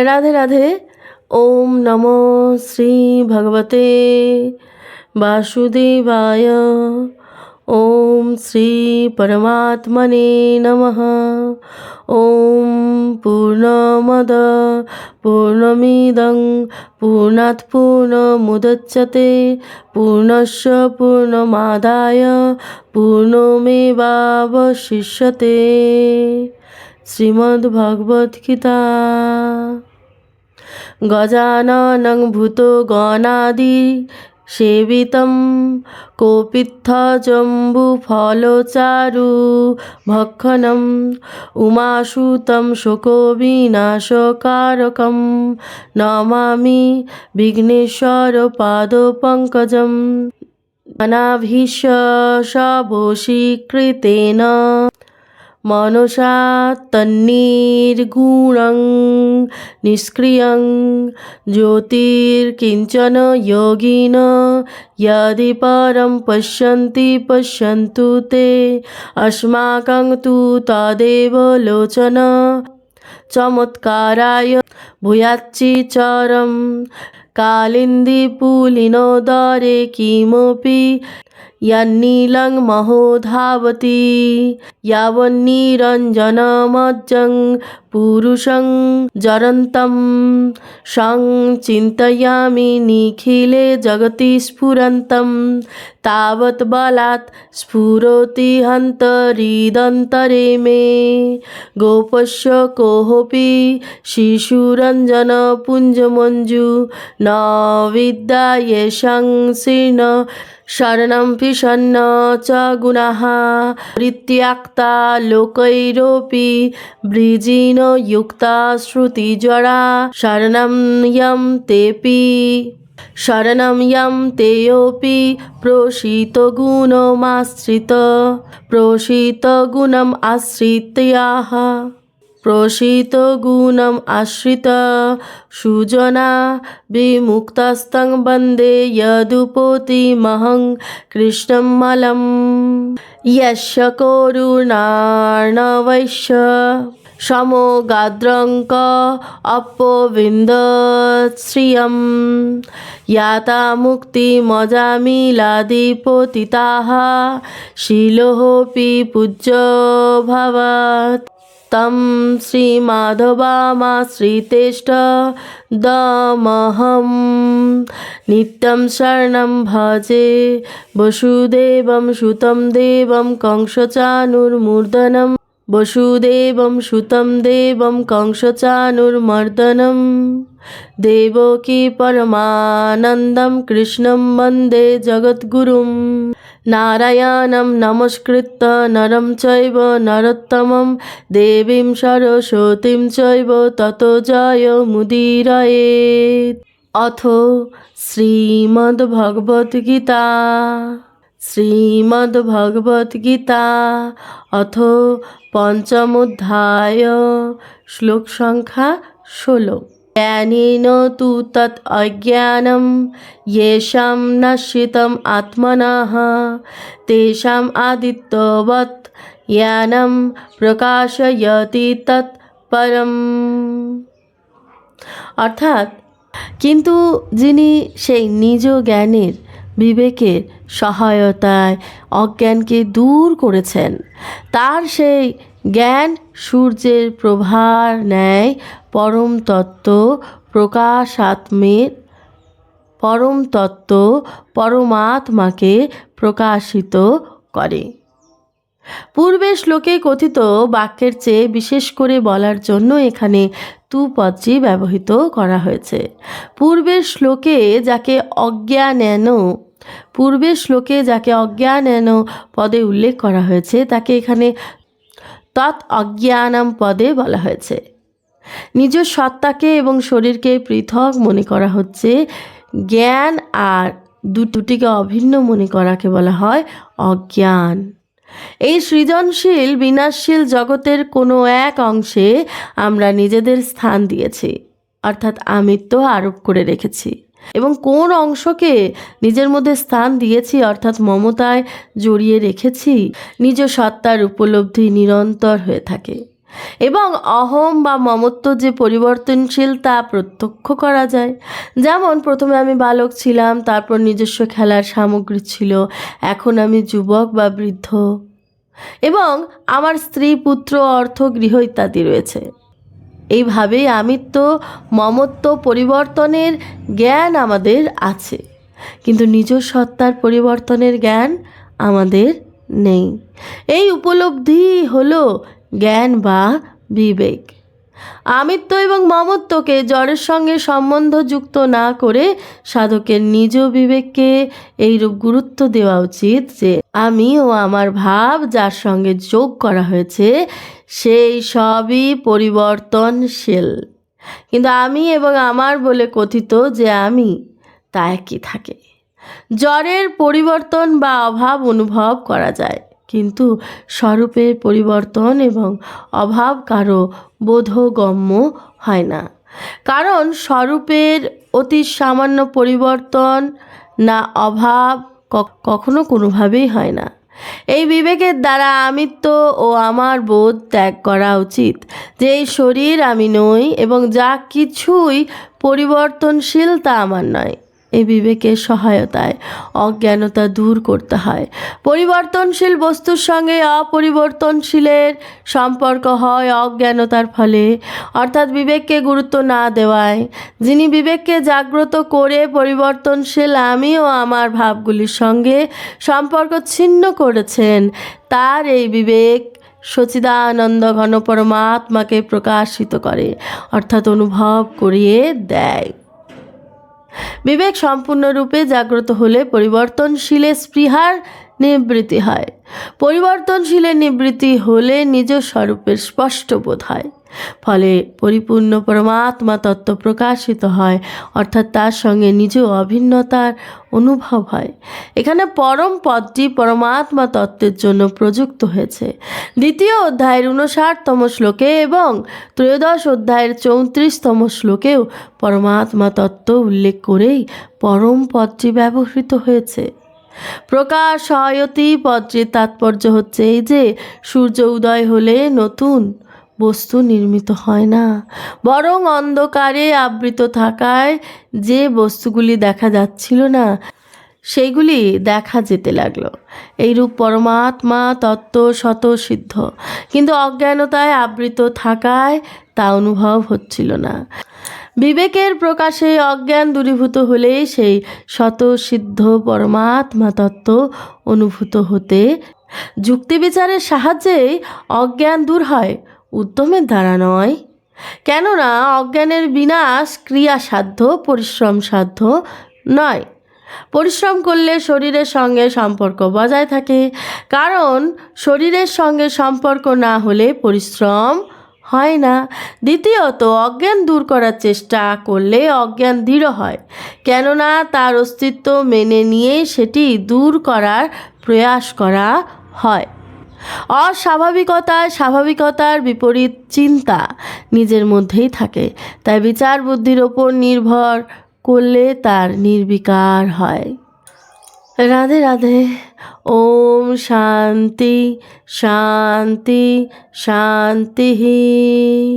রাধে রাধে ওম নম শ্রী ভগবতে বাসুদেবায় ওম শ্রী পরমাত্মনে নমঃ ওম পূর্ণমদ পূর্ণমিদং পূর্ণাৎ পূর্ণমুদচ্যতে পূর্ণস্য পূর্ণমাদায় পূর্ণমেবাবশিষ্যতে শ্রীমদ্ ভগবত গীতা গজাননং ভূত গণাদি সেবিতম ফলচারু ভক্ষণম উমাসুতম শোকবিনাশকারকম নমামি বিঘ্নেশ্বর পাদপঙ্কজম অনাভিষ্য শবশীকৃতেন मनसा तन्निर्गुणं निष्क्रियं ज्योतिर्किञ्चन योगिन यदि परं पश्यन्ति पश्यन्तु ते अस्माकं तु तदेव लोचन चमत्काराय भूयाच्चिचरं कालिन्दीपुलिनोदरे किमपि यन्नीलं महोधावति यावन्निरञ्जनमज्जं पुरुषं जरन्तं संचिन्तयामि निखिले जगति स्फुरन्तं तावत् बलात् स्फुरति हन्तरिदन्तरे मे गोपस्य कोऽपि शिशुरञ्जनपुञ्जमञ्जु न विद्या येषां শরণম সন্ন চ গুণ ঋত্যাক্তা লোকৈরপি বৃজিন যুক্তা শ্রুতিজরা শরণম তেপি শরণম তেয়পি প্রসিত গুণমাশ্রিত প্রসিত গুণম আশ্রিতয়াহ প্রসিত গুণম আশ্রিত সুজনা বিমুক্তস্তং বন্দে যদুপতি মহং কৃষ্ণ মলম। ইয়শ করুণার্ণবৈশ্য সমগাদ্রঙ্ক অপবিন্দশ্রিয়ম ইয়াতা মুক্তিমজামিলাদিপতিতাহ শিলোপি পূজ্য ভবত तं श्रीमाधवामाश्रितेष्ट दमहं नित्यं शरणं भजे वसुदेवं सुतं देवं कंसचानुर्मूर्धनं वसुदेवं सुतं देवं कंसचानुर्मर्दनं देवकी परमानन्दं कृष्णं वन्दे নারায়ণম নমস্কৃত্য নরম চৈব নরোত্তম দেবীম সরস্বতীম চৈব তত জয় মুদিরয়ে অথ শ্রীমদ্ভগবদ্গীতা শ্রীমদ্ভগবদ্গীতা অথ পঞ্চমোধ্যায় শ্লোক সংখ্যা ষোলো জ্ঞানেন তু তৎ অজ্ঞানম येषां আদিত্যবৎ জ্ঞানম প্রকাশয়তি তৎ পরম অর্থাৎ কিন্তু যিনি সেই নিজ জ্ঞানের বিবেকের সহায়তায় অজ্ঞানকে দূর করেছেন, তার সেই জ্ঞান সূর্যের প্রভার ন্যায় পরম তত্ত্ব প্রকাশাত্মের পরম তত্ত্ব পরমাত্মাকে প্রকাশিত করে। পূর্বের শ্লোকে কথিত বাক্যের চেয়ে বিশেষ করে বলার জন্য এখানে তু পদটি ব্যবহৃত করা হয়েছে। পূর্বের শ্লোকে যাকে অজ্ঞানেন পূর্বের শ্লোকে যাকে অজ্ঞানেন পদে উল্লেখ করা হয়েছে, তাকে এখানে তৎ অজ্ঞানম পদে বলা হয়েছে। নিজ সত্তাকে এবং শরীরকে পৃথক মনে করা হচ্ছে। জ্ঞান আর দুটিকে অভিন্ন মনে করাকে বলা হয় অজ্ঞান। এই সৃজনশীল, বিনাশশীল জগতের কোনো এক অংশে আমরা নিজেদের স্থান দিয়েছি, অর্থাৎ আমিত্ব আরোপ করে রেখেছি। এবং কোন অংশকে নিজের মধ্যে স্থান দিয়েছি, অর্থাৎ মমতায় জড়িয়ে রেখেছি, নিজ সত্তার উপলব্ধি নিরন্তর হয়ে থাকে। এবং অহম বা মমত্ব যে পরিবর্তনশীল তা প্রত্যক্ষ করা যায়। যেমন, প্রথমে আমি বালক ছিলাম, তারপর নিজস্ব খেলার সামগ্রী ছিল, এখন আমি যুবক বা বৃদ্ধ। এবং আমার স্ত্রী, পুত্র, অর্থ, গৃহ ইত্যাদি রয়েছে। এইভাবেই আমিত্ব, মমত্ব পরিবর্তনের জ্ঞান আমাদের আছে। কিন্তু নিজ সত্তার পরিবর্তনের জ্ঞান আমাদের নেই। এই উপলব্ধি হলো জ্ঞান বা বিবেক। আমিত্ব এবং মমত্বকে জড়ের সঙ্গে সম্বন্ধযুক্ত না করে সাধকের নিজ বিবেককে এইরূপ গুরুত্ব দেওয়া উচিত যে, আমি ও আমার ভাব যার সঙ্গে যোগ করা হয়েছে সেই সবই পরিবর্তনশীল। কিন্তু আমি এবং আমার বলে কথিত যে আমি, তা একই থাকে। জ্বরের পরিবর্তন বা অভাব অনুভব করা যায়, কিন্তু স্বরূপের পরিবর্তন এবং অভাব কারও বোধগম্য হয় না। কারণ স্বরূপের অতি সামান্য পরিবর্তন না অভাব কখনো কোনোভাবেই হয় না। এই বিবেকের দ্বারা আমিত্ব ও আমার বোধ ত্যাগ করা উচিত, যে এই শরীর আমি নই এবং যা কিছুই পরিবর্তনশীল তা আমার নয়। এই বিবেকের সহায়তায় অজ্ঞানতা দূর করতে হয়। পরিবর্তনশীল বস্তুর সঙ্গে অপরিবর্তনশীলের সম্পর্ক হয় অজ্ঞানতার ফলে। অর্থাৎ বিবেককে গুরুত্ব না দেওয়ায়। যিনি বিবেককে জাগ্রত করে পরিবর্তনশীল আমি ও আমার ভাবগুলির সঙ্গে সম্পর্ক ছিন্ন করেছেন, তার এই বিবেক সচিদানন্দ ঘন পরমাত্মাকে প্রকাশিত করে, অর্থাৎ অনুভব করিয়ে দেয়। বিবেক সম্পূর্ণরূপে জাগ্রত হলে পরিবর্তনশীলে স্পৃহার নিবৃত্তি হয়। পরিবর্তনশীলের নিবৃত্তি হলে নিজ স্বরূপের স্পষ্ট বোধ হয়। ফলে পরিপূর্ণ পরমাত্মা তত্ত্ব প্রকাশিত হয়, অর্থাৎ তার সঙ্গে নিজ অভিন্নতার অনুভব হয়। এখানে পরম পদটি পরমাত্মা তত্ত্বের জন্য প্রযুক্ত হয়েছে। দ্বিতীয় অধ্যায়ের উনষাটতম শ্লোকে এবং ত্রয়োদশ অধ্যায়ের চৌত্রিশতম শ্লোকেও পরমাত্মা তত্ত্ব উল্লেখ করেই পরম পদটি ব্যবহৃত হয়েছে। প্রকাশ সহায়তী পদটির তাৎপর্য হচ্ছে এই যে, সূর্য উদয় হলে নতুন বস্তু নির্মিত হয় না। বরং অন্ধকারে আবৃত থাকায় যে বস্তুগুলি দেখা যাচ্ছিল না, সেইগুলি দেখা যেতে লাগল। এইরূপ পরমাত্মা তত্ত্ব শত সিদ্ধ, কিন্তু অজ্ঞানতায় আবৃত থাকায় তা অনুভব হচ্ছিল না। বিবেকের প্রকাশে অজ্ঞান দূরীভূত হলেই সেই শত সিদ্ধ পরমাত্মা তত্ত্ব অনুভূত হতে যুক্তি বিচারের সাহায্যে অজ্ঞান দূর হয়। উদ্যমের দ্বারা নয়। কেননা অজ্ঞানের বিনাশ ক্রিয়াসাধ্য পরিশ্রম সাধ্য নয়। পরিশ্রম করলে শরীরের সঙ্গে সম্পর্ক বজায় থাকে। কারণ শরীরের সঙ্গে সম্পর্ক না হলে পরিশ্রম হয় না। দ্বিতীয়ত, অজ্ঞান দূর করার চেষ্টা করলে অজ্ঞান দৃঢ় হয়। কেননা তার অস্তিত্ব মেনে নিয়ে সেটি দূর করার প্রয়াস করা হয়। অস্বাভাবিকতায় স্বাভাবিকতার বিপরীত চিন্তা নিজের মধ্যেই থাকে। তাই বিচার বুদ্ধির ওপর নির্ভর করলে তার নির্বিকার হয়। রাধে রাধে। ওম শান্তি শান্তি শান্তি